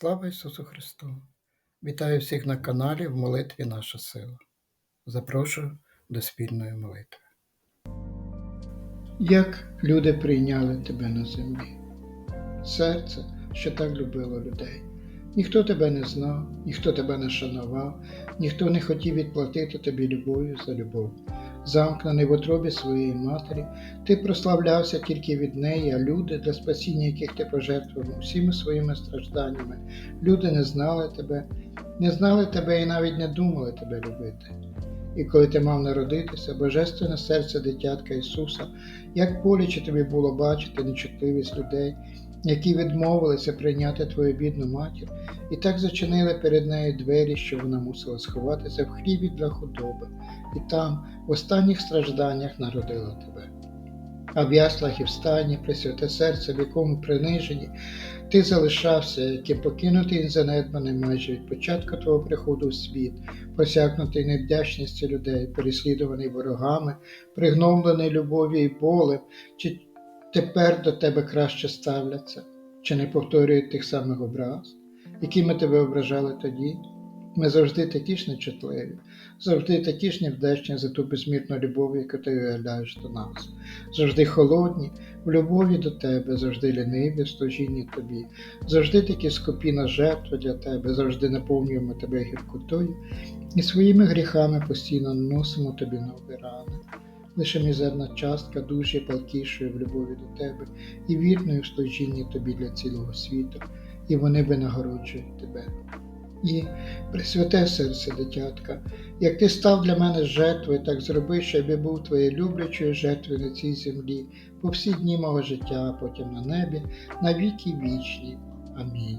Слава Ісусу Христу! Вітаю всіх на каналі в молитві Наша сила. Запрошую до спільної молитви. Як люди прийняли тебе на землі? Серце, що так любило людей. Ніхто тебе не знав, ніхто тебе не шанував, ніхто не хотів відплатити тобі любов'ю за любов. Замкнений в утробі своєї матері, ти прославлявся тільки від неї, а люди, для спасіння яких ти пожертвував усіми своїми стражданнями, люди не знали тебе, не знали тебе і навіть не думали тебе любити. І коли ти мав народитися, божественне серце дитятка Ісуса, як боляче тобі було бачити нечутливість людей, які відмовилися прийняти твою бідну матір, і так зачинили перед нею двері, що вона мусила сховатися в хлібі для худоби, і там, в останніх стражданнях, народила тебе. В яслах і в стані, пресвяте серце, в якому приниженні, ти залишався, яким покинутий і занедбаний майже від початку твого приходу в світ, посякнутий невдячністю людей, переслідуваний ворогами, пригномлений любов'ю і болем, чи тепер до тебе краще ставляться, чи не повторюють тих самих образ, якими тебе ображали тоді. Ми завжди такі ж нечутливі, завжди такі ж невдячні за ту безмірну любов, яку ти уявляєш до нас, завжди холодні, в любові до тебе, завжди ліниві служінні тобі, завжди такі скупі на жертву для тебе, завжди наповнюємо тебе гіркотою і своїми гріхами постійно наносимо тобі нові рани. Лише мізерна частка душі палкішої в любові до тебе і вірною в служінні тобі для цілого світу, і вони винагороджують тебе. І присвяте серце, дитятка, як ти став для мене жертвою, так зроби, щоб я був твоєю люблячою жертвою на цій землі, по всі дні мого життя, а потім на небі, на віки вічні. Амінь.